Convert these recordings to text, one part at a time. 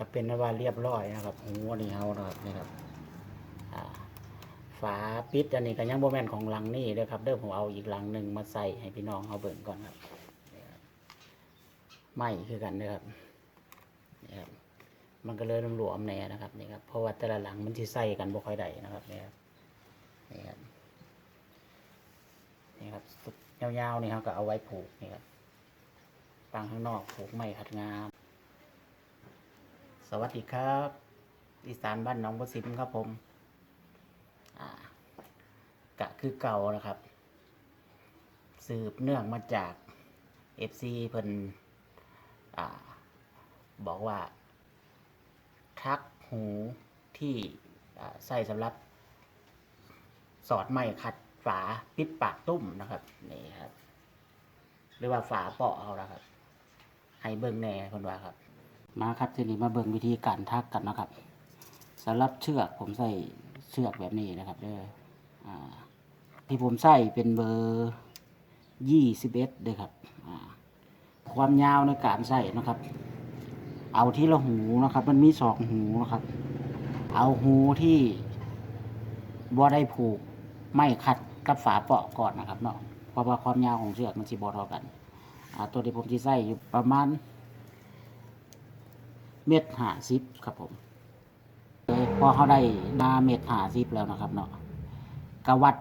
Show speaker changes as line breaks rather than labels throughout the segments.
ก็เป็นว่าเรียบร้อยนะครับหูนนี้เฮานะครับนี่ครับฝาปิดอันนี้ก็ยังโบแมนของหลังนี่เด้อครับเด้อผมเอาอีกหลังหนึ่งมาใส่ให้พี่น้องเอาเบิ่งก่อนครับไม่คือกันเด้อครับนี่ครับมันก็เลยหลวมๆแน่นะครับนี่ครับเพราะว่าแต่ละหลังมันที่ใส่กันบ่ค่อยได้นะครับนี่ครับนี่ครับนี่ครับยาวๆนี่ครับก็เอาไว้ผูกนี่ครับฟังข้างนอกผูกไม้ขัดงาม สวัสดีครับอีสานบ้านหน้องบัวสิมครับผมกะคือเก่านะครับ สืบเนื่องมาจากเอฟซีเพิ่นอบอกว่า ทักหูที่ใส่สำหรับ สอดไม้ขัดฝาปิดปากตุ้มนะครับนี่ครับ หรือว่าฝาเปาะเอาละครับ ให้เบิ่งแน่คนว่าครับ มาครับทีนี้มาเบิ่งวิธีการทักกันนะครับสำหรับเชือกผมใส่เชือกแบบนี้นะครับเด้อที่ผมใส่เป็นเบอร์ยี่สิบเอ็ดเลยครับความยาวในการใส่นะครับ เอาที่ละหูนะครับ มันมีสองหูนะครับ เอาหูที่บ่ได้ผูกไม่ขัดกับฝาเปาะก่อนนะครับเนาะเพราะว่าความยาวของเชือกมันสิบ่เท่ากันตัวที่ผมที่ใส่อยู่ประมาณ เม็ดหาซิปครับผมพอเขาได้มาเม็ดหาซิปแล้วนะครับ เนาะกะวัด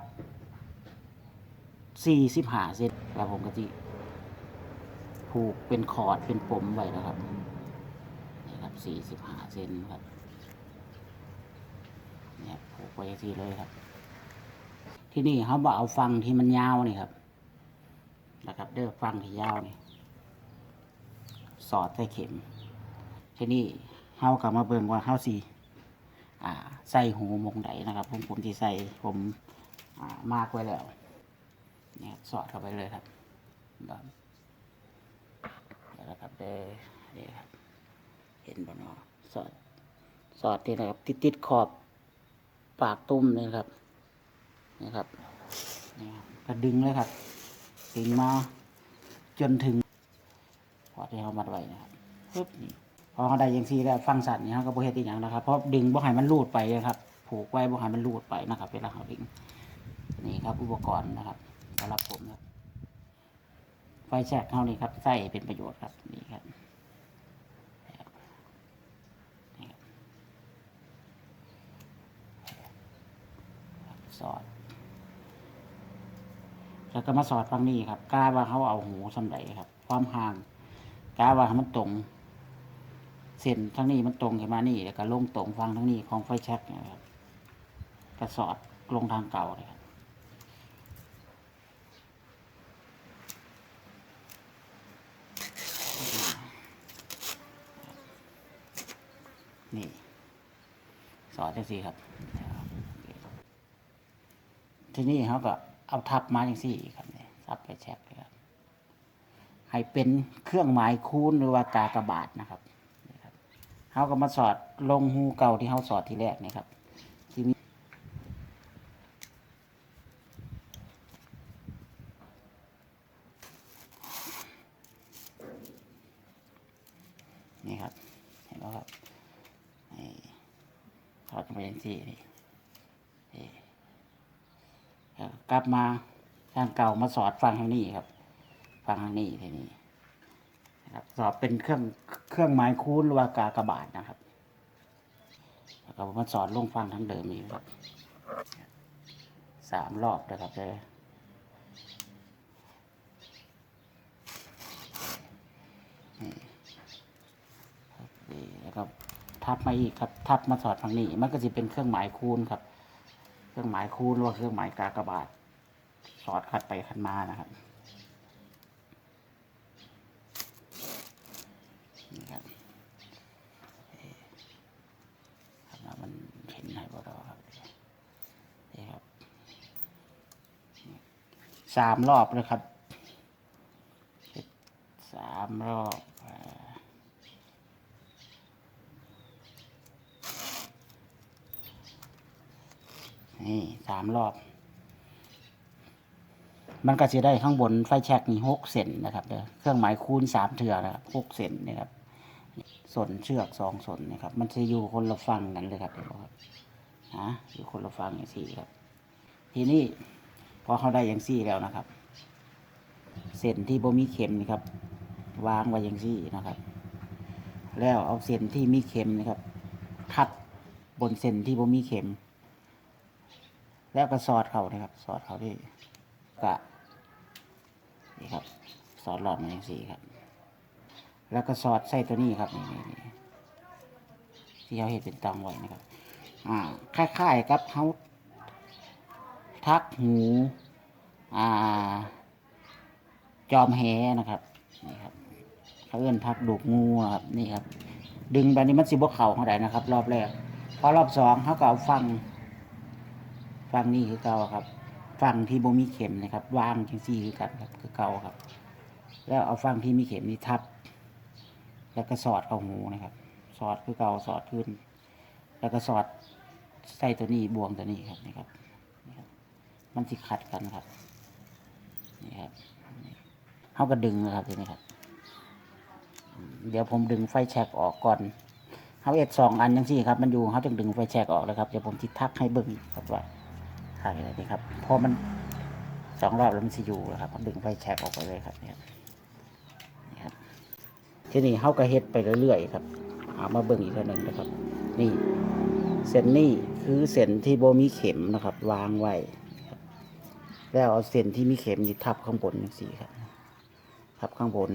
สี่สิบหาเซนแล้วผมก็จะผูกเป็นคอร์ดเป็นปมไว้นะครับนี่ครับสี่สิบห้าเซนครับเนี่ยผูกไว้ทีเลยครับ ที่นี่เขาบอกเอาฟังที่มันยาวนี่ครับนะครับเด้อฟังที่ยาวนี่ สอดใส่เข็ม ทีนี้เฮากลับมาเบิ่งว่าเฮาสิอ่าใส่หูมงไดนะครับ ผมผมที่ใส่ผมอ่ามากไว้แล้วเนี่ยสอดเข้าไปเลยครับแบบเดี๋ยวนะครับเด้อนี่ครับ เห็นบ่เนาะสอดสอดนี่นะครับ ติดติดขอบปากตุ้มนี่ครับนี่ครับนี่ครับก็ดึงเลยครับดึงมาจนถึงพอที่เขามัดไว้นะครับปึ๊บนี่ พอเขาได้ยังซี่แล้วฟังสัตว์นี่เขาก็บ่เฮ็ดอีหยังนะครับเพราะดึงบ่ให้มันรูดไปนะครับ ผูกไว้บ่ให้มันรูดไปนะครับเวลาเขาดึงนี่ครับ อุปกรณ์นะครับสำหรับผมครับไฟแช็กเขานี่ครับใส่เป็นประโยชน์ครับนี่ครับสอดแล้วก็มาสอดฟังนี่ครับกล้าว่าเขาเอาหูสำไหครับ ความห่างกล้าว่ามันตรง เส้นทั้งนี้มันตรงขึ้นมานี่แล้วก็ลงตรงฟังทั้งนี้ของไฟแช็กนะครับก็สอดลงทางเก่าเลยครับนี่ สอดจังสี่ครับ ที่นี้เขาก็เอาทับมาอย่างสี่ครับนี่ทับไปแช็กเลยครับให้เป็นเครื่องหมายคูณหรือว่ากากบาทนะครับ เขาก็มาสอดลงหูเก่าที่เขาสอดทีแรกนี่ครับที่มีนี่ครับ เห็นไหมครับนี่สอดลงไปอย่างสี่นี่กลับมาทางเก่ามาสอดฟังทางนี้ครับ ฟังทางนี้ทีนี้ สอบเป็นเครื่องเครื่องหมายคูณหรือว่ากากบาทนะครับแล้วก็มาสอดลงฟังทางเดิมนี้ครับสามรอบนะครับเลยแล้วก็ทับมาอีกครับ ทับมาสอดทางนี้ มันก็จะเป็นเครื่องหมายคูณครับ เครื่องหมายคูณหรือว่าเครื่องหมายกากบาท สอดขัดไปขัดมานะครับ นี่ครับเอ่อครับแล้วมันเห็นไหมบ่ดอครับนี่ครับสามรอบเลยครับสามรอบนี่สามรอบ มันก็จะได้ข้างบนไฟแช็กนี่หกเซนนะครับเด้อเครื่องหมายคูณสามเถื่อนะครับหกเซนนะครับ สนเชือกสองสนนะครับ มันจะอยู่คนละฝั่งกันเลยครับเดี๋ยวครับฮะอยู่คนละฝั่งอย่างสี่ครับ ทีนี้พอเขาได้อย่างสี่แล้วนะครับ เส้นที่บ่มีเข็มนี่ครับ วางไว้อย่างสี่นะครับ แล้วเอาเส้นที่มีเข็มนะครับทับบนเส้นที่บ่มีเข็ม แล้วก็สอดเขานะครับ สอดเขาที่กะนี่ครับ สอดหลอดมาอย่างสี่ครับ แล้วก็สอดใส่ตัวนี้ครับนี่นี่ที่เขาเห็นเป็นตองไว้นะครับ อ่าคล้ายๆกับเขาทักหูอ่า จอมแหนะครับนี่ครับเขาเอื้นทักดูกงูครับนี่ครับ ดึงไปนี่มันสิบกเข่าเท่าไหร่นะครับ รอบแรกพอรอบสองเขาก็เอาฟังฟังนี่คือเก่าครับฟังที่บ่มีเข็มนะครับวางจังซี่คือกันครับคือเก่าครับ แล้วเอาฟังที่มีเข็มนี่ทับ แล้วก็สอดเข้าหูนะครับ สอดคือเก่าสอดขึ้น แล้วก็สอดใส่ตัวนี้บวงตัวนี้ครับนี่ครับ มันสิขัดกันครับ นี่ครับเขาก็ดึงนะครับทีนี้ครับ เดี๋ยวผมดึงไฟแช็กออกก่อนเขาเอ็ดสองอันยังสี่ครับ มันอยู่เขาจึงดึงไฟแช็กออกเลยครับ เดี๋ยวผมจิทักให้เบิ้งครับว่าถ่ายอะไรนี่ครับ พอมันสองรอบแล้วมันสิอยู่นะครับผมดึงไฟแช็กออกไปเลยครับเนี่ย ทีนี้เขาก็เฮ็ดไปเรื่อยๆครับเอามาเบิ่งอีกทีหนึ่งนะครับ นี่เส้นนี่คือเส้นที่โบมีเข็มนะครับ วางไว้แล้วเอาเส้นที่มีเข็มนี่ทับข้างบนอย่างสี่ครับทับข้างบน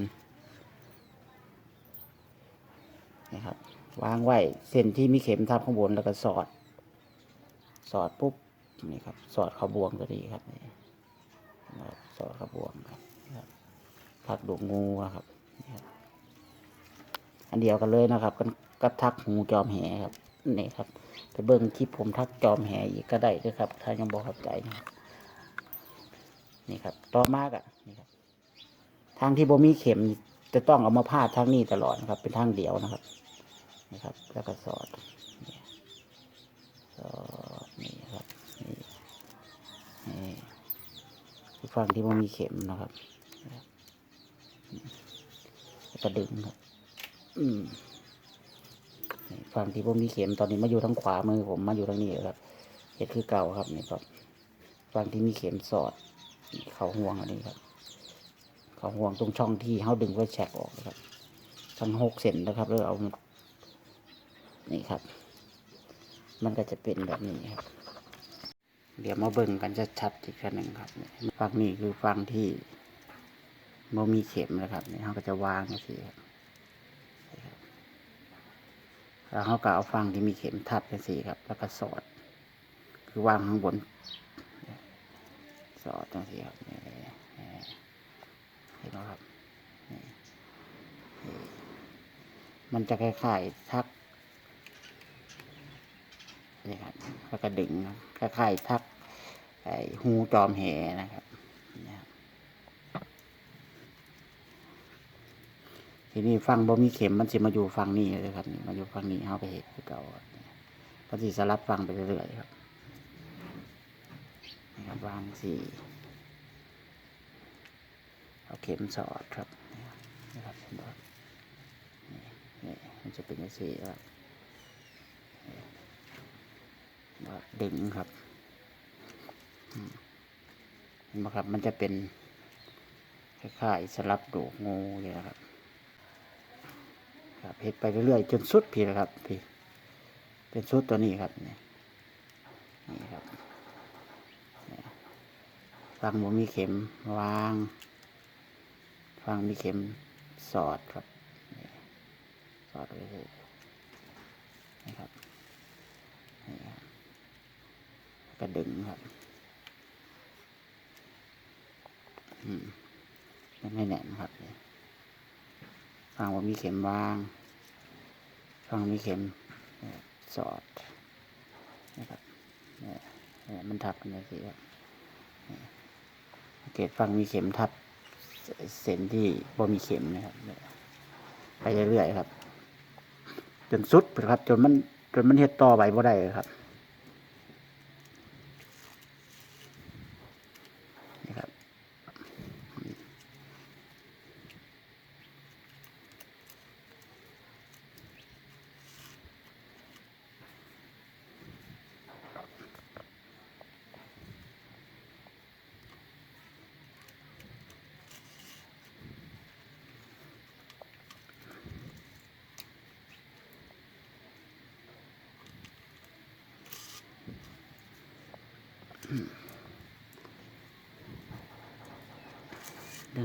นะครับวางไว้เส้นที่มีเข็มทับข้างบนแล้วก็สอด สอดปุ๊บนี่ครับ สอดขาบวงตัวนี้ครับนี่สอดขาบวงครับนี่ครับทักดูกงูครับ อันเดียวกันเลยนะครับกันกับทักหูจอมแหครับนี่ครับไปเบิ้งคลิปผมทักจอมแหอีกก็ได้ด้วยครับ ถ้ายังบอกเข้าใจนะครับนี่ครับต่อมากอะนี่ครับ ทางที่บ่มีเข็มจะต้องเอามาพาดทางนี้ตลอดนะครับ เป็นทางเดียวนะครับนี่ครับ แล้วก็สอดนี่สอดนี่ครับนี่นี่ฝั่งที่บ่มีเข็มนะครับแล้วก็ดึงครับ อืมฝั่งที่ผมมีเข็มตอนนี้มาอยู่ทางขวามือผมมาอยู่ทางนี้ครับเห็ดคือเก่าครับนี่ครับฝั่งที่มีเข็มสอด เขาห่วงอันนี้ครับ เขาห่วงตรงช่องที่เขาดึงไว้แฉกออกนะครับ ทั้งหกเซนนะครับแล้วเอานี่ครับ มันก็จะเป็นแบบนี้ครับ เดี๋ยวมาเบิ่งกันจะชัดอีกครั้งหนึ่งครับฝั่งนี้คือฝั่งที่โมมีเข็มนะครับนี่เขาก็จะวางอย่างนี้ครับ แล้วเขาก็เอาฟังที่มีเข็มทับเป็นสีครับ แล้วก็สอด คือวางข้างบน สอดจังสีครับนี่นี่เห็นไหมครับนี่มันจะคล้ายๆทักนี่ครับแล้วก็ดึงคล้ายๆทักไอ้หูจอมแหนะครับนี่ครับ ทีนี้ฟังบ่มีเข็มมันสิมาอยู่ฟังนี้เลยครับนี่มาอยู่ฟังนี้เฮาไปเห็ดเก่าก็สิสลับฟังไปเรื่อยๆครับนี่ครับวางสี่เอาเข็มสอดครับนี่ครับเห็นบ่นี่นี่มันจะเป็นสี่ครับนี่แล้วดึงครับเห็นไหมครับมันจะเป็นคล้ายๆสลับดูงูเลยนะครับ ครับเฮ็ดไปเรื่อยๆจนสุดพี่นะครับพี่เป็นสุดตัวนี้ครับนี่นี่ครับฟังบ่มีเข็มวางฟังมีเข็มสอดครับสอดไปเลยนี่ครับนี่ครับกระดึงครับอืมยังไม่แน่นครับ นี่ฟังว่ามีเข็มวางฟังมีเข็มสอดนะครับนี่มันทับกันเลยสิครับเนี่ยสังเกตฟังมีเข็มทับเส้นที่บ่มีเข็มนะครับไปเรื่อยๆครับ จนสุดครับ จนมันจนมันเฮ็ดต่อไปบ่ได้ครับ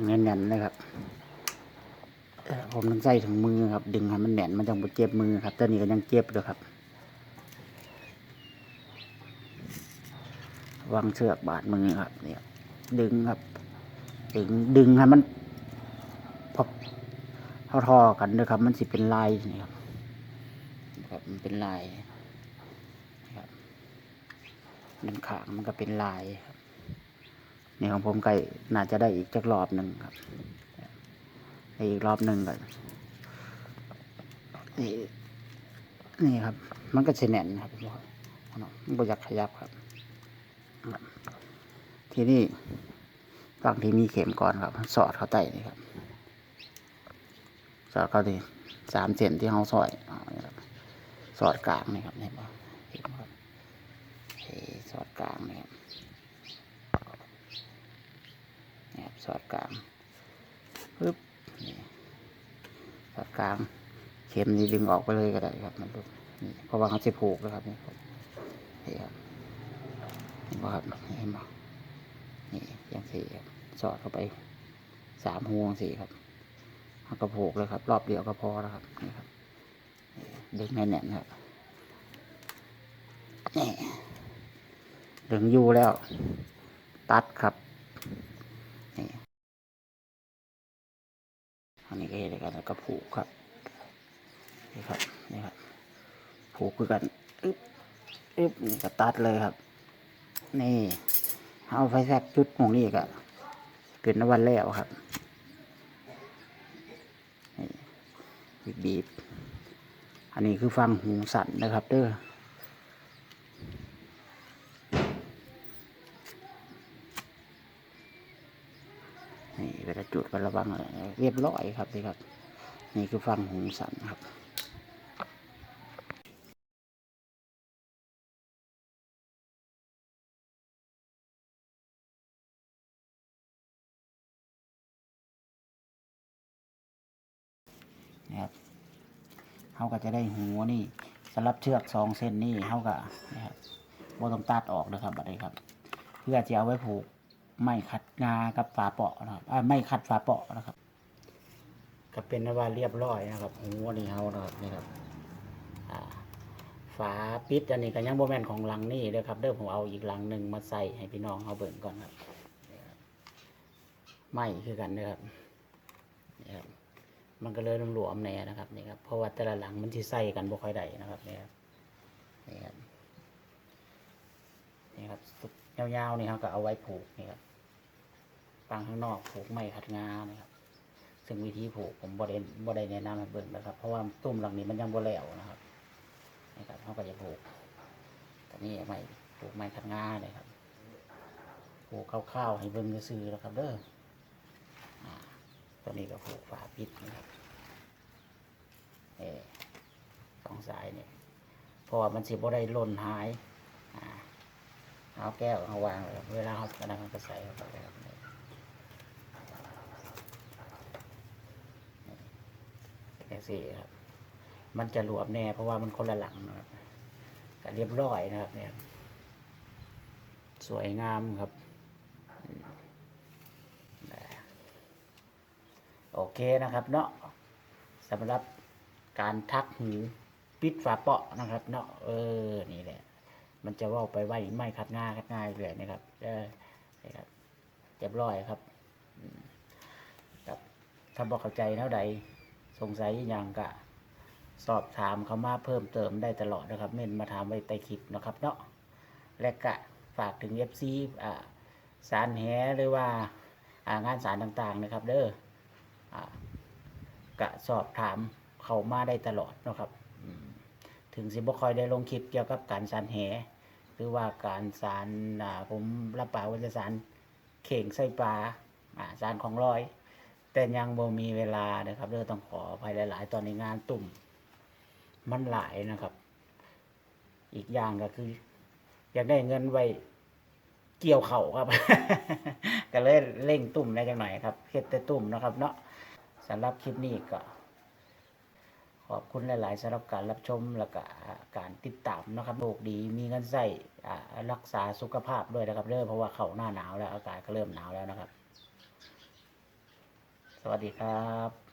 แน่นๆเลยครับ ผมต้องใส่ถุงมือครับ ดึงให้มันแน่นมันจังบ่เจ็บมือครับตอนนี้ก็ยังเจ็บอยู่ครับวางเชือกบาดมือครับ เนี่ย ดึงครับ ดึงดึงให้มันพอเท่าๆกันด้วยครับ มันสิเป็นลายนี่ครับครับมันเป็นลายครับดึงขางมันก็เป็นลายครับ นี่ของผมไก่น่าจะได้อีกจักรอบหนึ่งครับอีกรอบหนึ่งก่อนนี่นี่ครับ มันก็จะแน่นครับมันก็อยากขยับครับ ทีนี้ฝั่งที่มีเข็มก่อนครับ สอดเข้าใต้นี่ครับ สอดเข้าที่สามเซนที่เขาซอยสอดกลางนี่ครับนี่บ่เห็นครับสอดกลางนี่ครับ นี่ครับส อดกลางปึ๊บนี่สอดกลาง เข็มนี้ดึงออกไปเลยก็ได้ครับมันลุกนี่เพราะว่าเขาจะผูกแล้วครับนี่ครับนี่ครับเห็นบ่ครับนี่เห็นบ่นี่อย่างสี่ครับสอดเข้าไปสามห่วงสี่ครับเขาก็ผูกเลยครับ รอบเดียวก็พอแล้วครับนี่ครับเดึงแน่นๆครับนี่ดึงอยู่แล้ว ตัดครับ อันนี้ก็เห็นกันแล้วก็ผูกครับนี่ครับนี่ครับผูกคือกันอึ๊บอึ๊บนี่ก็ตัดเลยครับ นี่เอาไฟแทกจุดหมองนี่ก็เป็นนวันแล้วครับนี่บีบบีบอันนี้คือฟังหูสั่นนะครับเด้อ นี่เวลา จุดก็ระวังเลยเรียบร้อยครับนี่ครับ นี่คือฟังหูสั่นครับนะครับเขาก็จะได้หูนี่สำหรับเชือกสองเส้นนี่เขาก็นะครับบ่ต้องตัดออกนะครับบัดนี้ครับ เพื่อจะเอาไว้ผูก ไม่ขัดงากับฝาเปาะนะครับไม่ขัดฝาเปาะนะครับ ก็เป็นว่าเรียบร้อยนะครับหูนี่เฮานะครับนี่ครับฝาปิดอันนี้ก็ยังโบแมนของหลังนี่เด้อครับ เด้อผมเอาอีกหลังหนึ่งมาใส่ให้พี่น้องเขาเบิ่งก่อนครับไม่คือกันเด้อครับนี่ครับมันก็เลยหลวมแน่นะครับนี่ครับเพราะว่าแต่ละหลังมันที่ใส่กันบ่ค่อยได้นะครับนี่ครับนี่ครับนี่ครับยาวๆนี่ครับก็เอาไว้ผูกนี่ครับ ปางข้างนอกผูกไม่ขัดงานะครับซึ่งวิธีผูกผมบ่ได้บ่ได้แนะนำให้เบิ่งนะครับ เพราะว่าตุ้มหลังนี้มันยังบ่แล้วนะครับนี่ครับเขาก็จะผูกแต่นี่ไม่ผูกไม่ขัดงาเลยครับผูกคร่าวๆให้เบิ่งซื่อๆนะครับ เด้ออ่าตัวนี้ก็ผูกฝาปิดนะครับเออสองสายเนี่ยเพราะว่ามันสิบ่ได้หล่นหายอ่าเอาแก้วเอาวางเลยเวลาเขากำลังก็ใส่เข้าไปเลยครับนี่ แค่ สี่ครับ มันจะหลวมแน่เพราะว่ามันคนละหลังนะครับก็เรียบร้อยนะครับ เนี่ย สวยงามครับ โอเคนะครับ เนาะสำหรับการทักหูปิดฝาเปาะนะครับ เนาะเออนี่แหละ มันจะว่าไปไหวไม่คัดง่ายคัดง่ายเลยนะครับเออนี่ครับเรียบร้อยครับครับถ้าบอกเข้าใจเท่าใด สงสัยอย่างก็สอบถามเขามาเพิ่มเติมได้ตลอดนะครับ เม่นมาถามไว้ใต้คลิปนะครับเนาะและก็ฝากถึง FC อ่าสารแหหรือว่าอ่างานสารต่างๆนะครับ เด้ออ่ากะสอบถามเขามาได้ตลอดนะครับถึงสิบ่คอยได้ลงคลิปเกี่ยวกับการสารแหหรือว่าการสารผมรับปากว่าจะสารเข่งไส้ปลาอ่าสารของลอย แต่ยังบ่มีเวลานะครับเรื่องต้องขออภัยหลาย ๆ ตอนในงานตุ่ม มันหลายนะครับ อีกอย่างก็คือ อยากได้เงินไว้เกี่ยวเข่าครับ ก็เลยเร่งตุ่มได้จังหน่อยครับเฮ็ดแต่ตุ่มนะครับ เนาะสำหรับคลิปนี้ก็ขอบคุณหลาย ๆสำหรับการรับชมและก็การติดตามนะครับโลกดีมีเงินใส่รักษาสุขภาพด้วยนะครับเริ่มเพราะว่าเข้าหน้าหนาวแล้วอากาศก็เริ่มหนาวแล้วนะครับ สวัสดีครับ